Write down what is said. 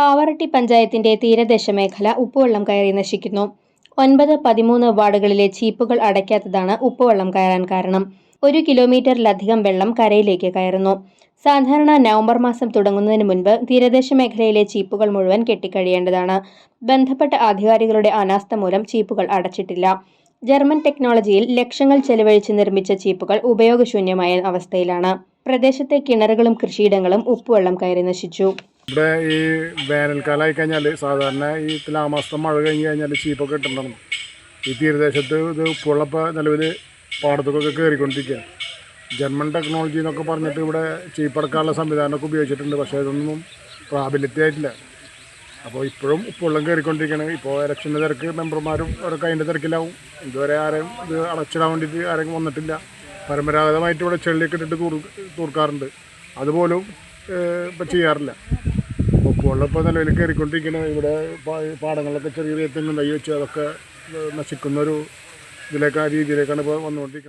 പാവറട്ടി പഞ്ചായത്തിന്റെ തീരദേശ മേഖല ഉപ്പുവെള്ളം കയറി നശിക്കുന്നു. ഒൻപത് പതിമൂന്ന് വാർഡുകളിലെ ചീപ്പുകൾ അടയ്ക്കാത്തതാണ് ഉപ്പുവെള്ളം കയറാൻ കാരണം. ഒരു കിലോമീറ്ററിലധികം വെള്ളം കരയിലേക്ക് കയറുന്നു. സാധാരണ നവംബർ മാസം തുടങ്ങുന്നതിന് മുൻപ് തീരദേശ മേഖലയിലെ ചീപ്പുകൾ മുഴുവൻ കെട്ടിക്കഴിയേണ്ടതാണ്. ബന്ധപ്പെട്ട അധികാരികളുടെ അനാസ്ഥ മൂലം ചീപ്പുകൾ അടച്ചിട്ടില്ല. ജർമ്മൻ ടെക്നോളജിയിൽ ലക്ഷങ്ങൾ ചെലവഴിച്ച് നിർമ്മിച്ച ചീപ്പുകൾ ഉപയോഗശൂന്യമായ അവസ്ഥയിലാണ്. പ്രദേശത്തെ കിണറുകളും കൃഷിയിടങ്ങളും ഉപ്പുവെള്ളം കയറി നശിച്ചു. ഇവിടെ ഈ വേനൽക്കാലമായി കഴിഞ്ഞാൽ സാധാരണ ഈ തുലാമാസത്തെ മഴ കഴിഞ്ഞ് കഴിഞ്ഞാൽ ചീപ്പൊക്കെ ഇട്ടുണ്ടാവും ഈ തീരദേശത്ത് ഇത് ഉപ്പുള്ളപ്പോൾ നിലവിൽ പാടത്തൊക്കെ കയറിക്കൊണ്ടിരിക്കുകയാണ് ജർമ്മൻ ടെക്നോളജി എന്നൊക്കെ പറഞ്ഞിട്ട് ഇവിടെ ചീപ്പടക്കാനുള്ള സംവിധാനമൊക്കെ ഉപയോഗിച്ചിട്ടുണ്ട് പക്ഷേ ഇതൊന്നും പ്രാബല്യത്തിലായിട്ടില്ല അപ്പോൾ ഇപ്പോഴും ഉപ്പുവെള്ളം കയറിക്കൊണ്ടിരിക്കുകയാണ് ഇപ്പോൾ ഇലക്ഷന്റെ തിരക്ക് മെമ്പർമാരും അവരൊക്കെ അതിന്റെ തിരക്കിലാവും. ഇതുവരെ ആരെയും ഇത് അടച്ചിടാൻ വേണ്ടിയിട്ട് ആരെങ്കിലും വന്നിട്ടില്ല. പരമ്പരാഗതമായിട്ട് ഇവിടെ ചെള്ളിയൊക്കെ ഇട്ടിട്ട് തൂർ തൂർക്കാറുണ്ട്. അതുപോലും ഇപ്പം ചെയ്യാറില്ല. ഇപ്പോൾ നിലവിൽ കയറിക്കൊണ്ടിരിക്കുന്നത് ഇവിടെ പാ- പാടങ്ങളിലൊക്കെ ചെറിയ ചെറിയ തെങ്ങും തൈ വെച്ച് അതൊക്കെ നശിക്കുന്നൊരു ഇതിലേക്കാണ് രീതിയിലേക്കാണ് ഇപ്പോൾ വന്നുകൊണ്ടിരിക്കുന്നത്.